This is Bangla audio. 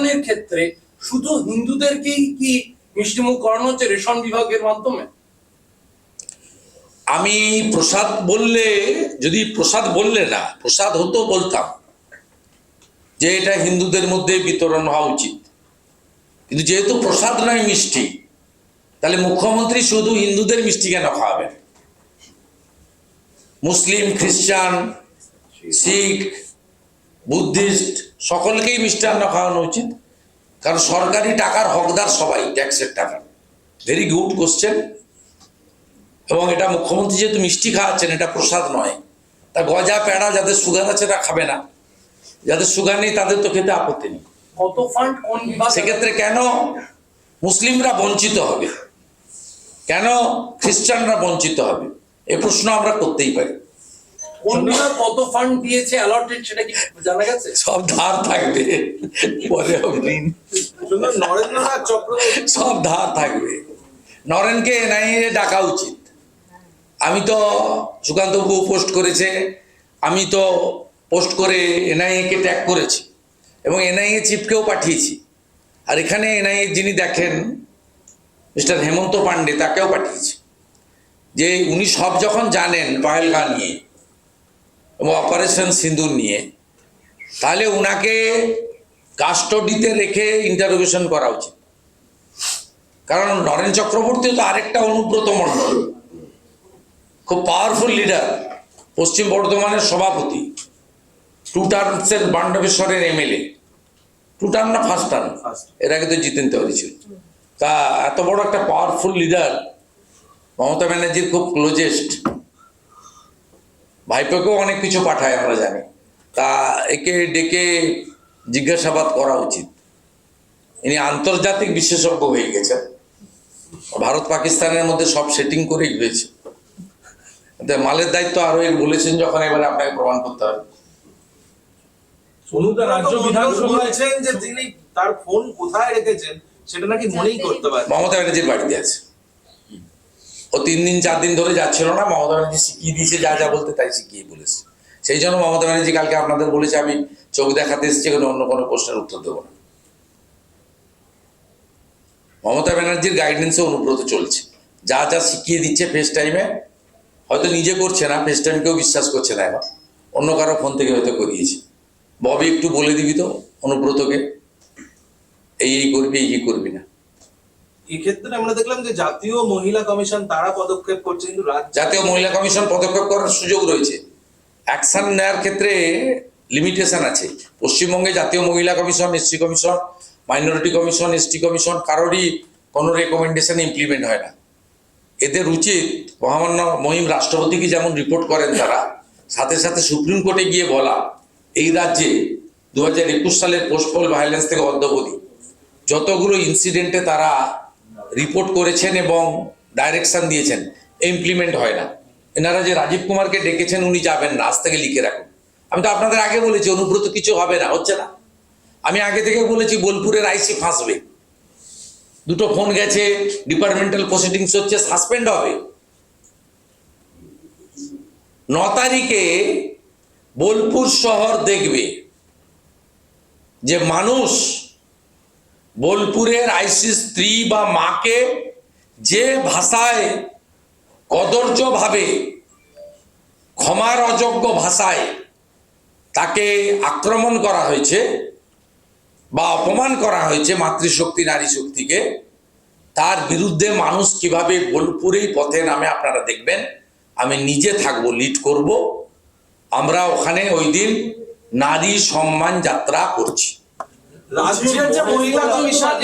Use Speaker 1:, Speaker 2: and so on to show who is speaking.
Speaker 1: বিতরণের ক্ষেত্রে শুধু হিন্দুদেরকেই কি মিষ্টিমুখ করানো হচ্ছে রেশন বিভাগের মাধ্যমে?
Speaker 2: আমি প্রসাদ বললে, যদি প্রসাদ বললে না, প্রসাদ হতো বলতাম যে এটা হিন্দুদের মধ্যে বিতরণ হওয়া উচিত। কিন্তু যেহেতু প্রসাদ নয় মিষ্টি, তাহলে মুখ্যমন্ত্রী শুধু হিন্দুদের মিষ্টি কেন খাওয়াবেন? মুসলিম, খ্রিস্টান, শিখ বুদ্ধিস্ট সকলকেই মিষ্টান্ন খাওয়ানো উচিত। কারণ সরকারি টাকার হকদার সবাই ট্যাক্সের টাকা। ভেরি গুড কোশ্চেন এবং এটা মুখ্যমন্ত্রী যেহেতু মিষ্টি খাওয়াচ্ছেন এটা প্রসাদ নয়। তা গজা পেড়া যাদের সুগার আছে তারা খাবে না। যাদের সুগার নেই তাদের তো খেতে আপত্তি নেই।
Speaker 1: কত ফান্ড কোন
Speaker 2: সেক্ষেত্রে কেন মুসলিমরা বঞ্চিত হবে? কেন খ্রিস্টানরা বঞ্চিত হবে? এ প্রশ্ন আমরা করতেই পারি।
Speaker 1: বিভাগ কত ফান্ড দিয়েছে অ্যালটেড সেটা কি জানা গেছে?
Speaker 2: সব ধার থাকবে। পরে হবে।
Speaker 3: নরেন্দ্রনাথ চক্রবর্তী
Speaker 2: সব ধার থাকবে। নরেনকে এনআইএ ডাকা উচিত। আমি তো সুকান্তবাবু পোস্ট করেছে আমি তো পোস্ট করে এনআইএ কে ট্যাগ করেছি এবং এনআইএ চিফকেও পাঠিয়েছি। আর এখানে এনআইএ যিনি দেখেন মিস্টার হেমন্ত পান্ডে তাকেও পাঠিয়েছি। যে উনি সব যখন জানেন পাহেলগা নিয়ে এবং অপারেশন সিন্দুর নিয়ে। তাহলে উনাকে কাস্টডিতে রেখে ইন্টারোগেশন করা উচিত। কারণ নরেন চক্রবর্তী তো আরেকটা অনুব্রত মণ্ডল। খুব পাওয়ারফুল লিডার পশ্চিম বর্ধমানের সভাপতি। টু টার্মসের বান্ডবেশ্বরের এমএলএ টু টার্ম না ফার্স্ট টার্ম. এর আগে তো জিতেন তেওয়ারি ছিল। তা এত বড় একটা পাওয়ারফুল লিডার মমতা ব্যানার্জির খুব ক্লোজেস্ট ভাইপোকেও অনেক কিছু পাঠায় আমরা জানি। তা একে ডেকে জিজ্ঞাসাবাদ করা উচিত। ইনি আন্তর্জাতিক বিশেষজ্ঞ হয়ে গেছেন। ভারত পাকিস্তানের মধ্যে সব সেটিং করেই হয়েছে। মালের দায়িত্ব আরও বলেছেন যখন এবারে আপনাকে প্রমাণ করতে হবে।
Speaker 4: রাজ্য বিধানসভায়
Speaker 3: বলছেন যে তিনি তার ফোন কোথায় রেখেছেন সেটা নাকি মনেই করতে পারেন।
Speaker 2: মমতা ব্যানার্জির বাড়িতে আছে। ও তিন দিন, চার দিন ধরে যাচ্ছিল না। মমতা ব্যানার্জি শিখিয়ে দিয়েছে, যা যা বলতে তাই শিখিয়ে বলেছে। সেই জন্য মমতা ব্যানার্জি কালকে আপনাদের বলেছে, আমি চোখ দেখাতে এসেছি, এখানে অন্য কোনো প্রশ্নের উত্তর দেবো না। মমতা ব্যানার্জির গাইডেন্সে অনুব্রত চলছে। যা যা শিখিয়ে দিচ্ছে ফেস টাইমে হয়তো নিজে করছে না ফেস টাইম কেউ বিশ্বাস করছে না এবার। অন্য কারও ফোন থেকে হয়তো করিয়েছে। ববি, একটু বলে দিবি তো অনুব্রতকে? এই এই করবি এই করবি না।
Speaker 3: এক্ষেত্রে আমরা দেখলাম যে জাতীয় মহিলা কমিশন তারা পদক্ষেপ করছে, কিন্তু
Speaker 2: জাতীয় মহিলা কমিশন পদক্ষেপ করার সুযোগ রয়েছে। অ্যাকশন নেওয়ার ক্ষেত্রে লিমিটেশন আছে। পশ্চিমবঙ্গে জাতীয় মহিলা commission, SC commission minority commission, ST commission, কারোরই কোনো রেকমেন্ডেশন ইমপ্লিমেন্ট হয় না। এদের উচিত মহামান্য মহিম রাষ্ট্রপতিকে যেমন রিপোর্ট করেন তারা, সাথে সাথে সুপ্রিম কোর্টে গিয়ে বলা, এই রাজ্যে দু হাজার একুশ সালের পোস্টপল ভায়োলেন্স থেকে অদ্যবধি যতগুলো ইনসিডেন্টে তারা রিপোর্ট করেছেন এবং ডাইরেকশন দিয়েছেন ইমপ্লিমেন্ট হয় না। এনারা যে রাজীব কুমারকে ডেকেছেন, উনি যাবেন না, আজ থেকে লিখে রাখুন। আমি তো আপনাদের আগে বলেছি, অনুব্রত কিছু হবে না, হচ্ছে না। আমি আগে থেকে বলেছি, বোলপুরের আইসি ফাঁসবে। দুটো ফোন গেছে ডিপার্টমেন্টাল প্রসিডিংস হচ্ছে সাসপেন্ড হবে। ন তারিখে বোলপুর শহর দেখবে যে মানুষ বোলপুরের আইসি স্ত্রী বা মাকে যে ভাষায় কদর্যভাবে ক্ষমার অযোগ্য ভাষায় তাকে আক্রমণ করা হয়েছে বা অপমান করা হয়েছে মাতৃশক্তি নারী শক্তিকে তার বিরুদ্ধে মানুষ কীভাবে বোলপুরেই পথে নামে আপনারা দেখবেন। আমি নিজে থাকব লিড করব। আমরা ওখানে ওই দিন নারী সম্মান যাত্রা করছি।
Speaker 3: রাজ্যের যে মহিলা কমিশন